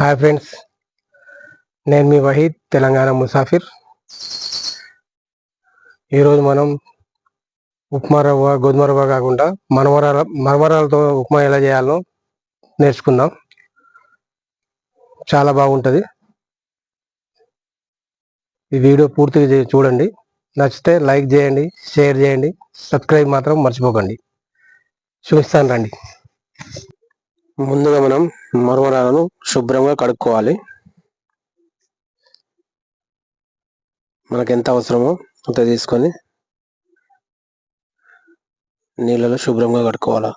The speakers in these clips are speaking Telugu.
హాయ్ ఫ్రెండ్స్ నేను మీ వహీద్ తెలంగాణ ముసాఫిర్. ఈరోజు మనం ఉప్మా రవ్వ గోధుమ రవ్వ కాకుండా మరమరాల మరమరాలతో ఉప్మా ఎలా చేయాలో నేర్చుకుందాం. చాలా బాగుంటుంది. ఈ వీడియో పూర్తిగా చూడండి. నచ్చితే లైక్ చేయండి షేర్ చేయండి సబ్స్క్రైబ్ మాత్రం మర్చిపోకండి. చూపిస్తాను రండి. ముందుగా మనం మరమరాలను శుభ్రంగా కడుక్కోవాలి. మనకు ఎంత అవసరమో అంత తీసుకొని నీళ్ళలో శుభ్రంగా కడుక్కోవాలి.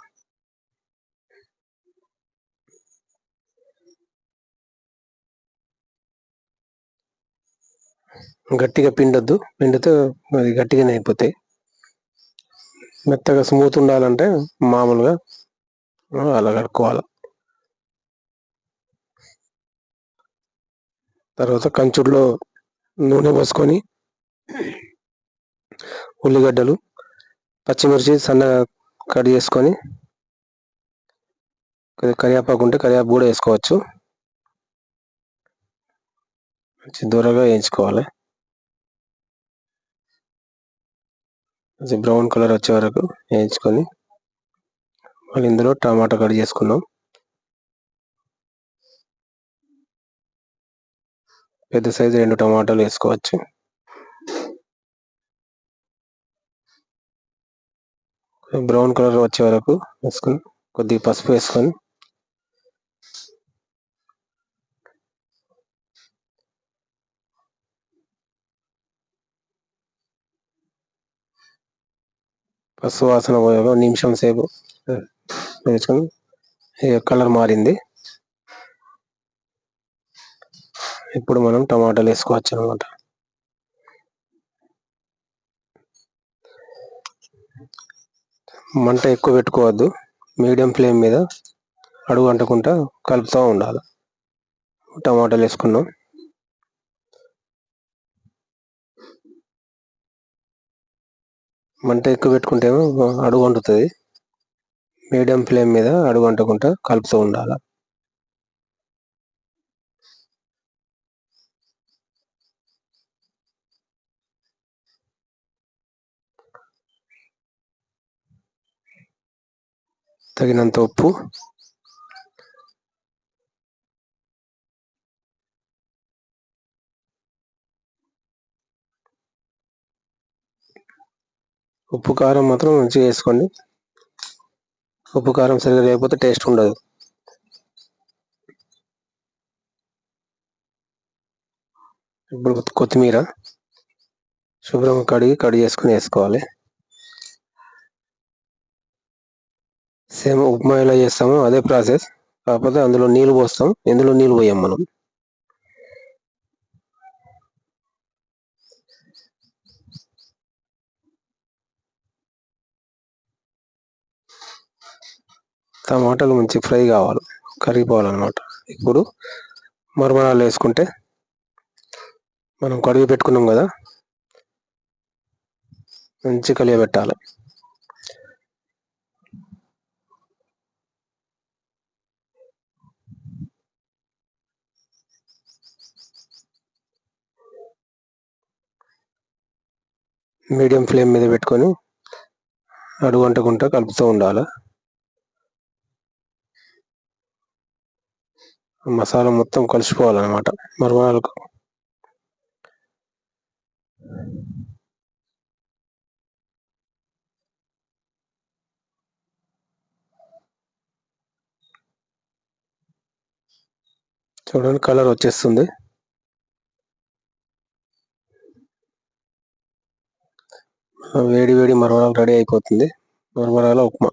గట్టిగా పిండొద్దు. పిండితే అది గట్టిగానే అయిపోతాయి. మెత్తగా స్మూత్ ఉండాలంటే మామూలుగా అలా కడుక్కోవాలి తర్వాత కంచుడులో నూనె పోసుకొని ఉల్లిగడ్డలు పచ్చిమిర్చి సన్నగా కట్ చేసుకొని కొద్దిగా కరివేపాకు ఉంటే కరివేపాకు కూడా వేసుకోవచ్చు. మంచి దూరంగా వేయించుకోవాలి. మంచి బ్రౌన్ కలర్ వచ్చే వరకు వేయించుకొని మళ్ళీ ఇందులో టమాటా కట్ చేసుకున్నాం. పెద్ద సైజు రెండు టమాటాలు వేసుకోవచ్చు. బ్రౌన్ కలర్ వచ్చే వరకు వేసుకొని కొద్దిగా పసుపు వేసుకొని పసుపు వాసన పోయాక నిమిషం సేపు వేసుకొని కలర్ మారింది. ఇప్పుడు మనం టమాటాలు వేసుకోవచ్చు అనమాట మంట ఎక్కువ పెట్టుకోవద్దు. మీడియం ఫ్లేమ్ మీద అడుగు అంటకుండా కలుపుతూ ఉండాలి. టమాటాలు వేసుకున్నాం. మంట ఎక్కువ పెట్టుకుంటే అడుగు వండుతుంది మీడియం ఫ్లేమ్ మీద అడుగు కలుపుతూ ఉండాలి. తగినంత ఉప్పు. ఉప్పు కారం మాత్రం మంచిగా వేసుకోండి. ఉప్పు కారం సరిగా లేకపోతే టేస్ట్ ఉండదు. ఇప్పుడు కొత్తిమీర శుభ్రంగా కడిగి కడిగి చేసుకుని వేసుకోవాలి. సేమ్ ఉప్మా ఎలా చేస్తామో అదే ప్రాసెస్. కాకపోతే అందులో నీళ్ళు పోస్తాం. ఇందులో నీళ్ళు పోయాం మనం? టమాటాలు మంచి ఫ్రై కావాలి. కరిగిపోవాలన్నమాట ఇప్పుడు మరమరాలు వేసుకుంటే మనం కడిగి పెట్టుకున్నాం కదా మంచి కలియబెట్టాలి మీడియం ఫ్లేమ్ మీద పెట్టుకొని అడుగు అంటకుండా కలుపుతూ ఉండాలి. మసాలా మొత్తం కలిసిపోవాలన్నమాట మరమరాలకు చూడండి కలర్ వచ్చేస్తుంది. వేడి వేడి మరమరాలు రెడీ అయిపోతుంది. మరమరాల ఉప్మా.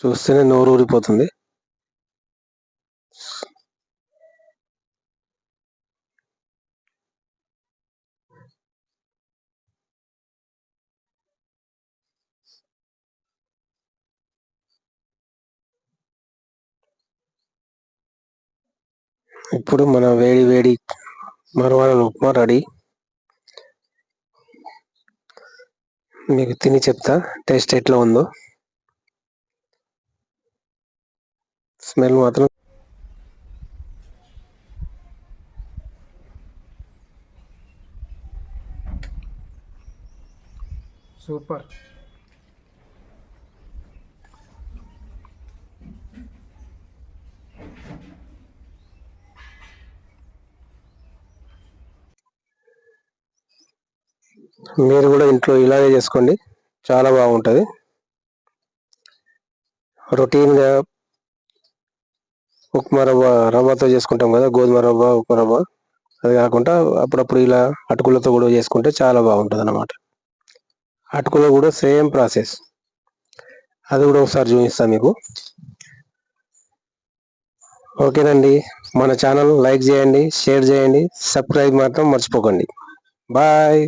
చూస్తేనే నోరు ఊరిపోతుంది. ఇప్పుడు మన వేడి వేడి మరవాల ఉప్మా రెడీ. మీకు తిని చెప్తా టేస్ట్ ఎట్లా ఉందో. స్మెల్ మాత్రం సూపర్. మీరు కూడా ఇంట్లో ఇలాగే చేసుకోండి. చాలా బాగుంటుంది. రొటీన్గా ఉప్మా రవ్వ రవ్వతో చేసుకుంటాం కదా గోధుమ రవ్వ ఉప్మా రవ్వ. అది కాకుండా అప్పుడప్పుడు ఇలా అటుకులతో కూడా చేసుకుంటే చాలా బాగుంటుంది అన్నమాట అటుకులో కూడా సేమ్ ప్రాసెస్. అది కూడా ఒకసారి చూపిస్తాను మీకు. ఓకేనండి. మన ఛానల్ లైక్ చేయండి షేర్ చేయండి సబ్స్క్రైబ్ మాత్రం మర్చిపోకండి. బాయ్.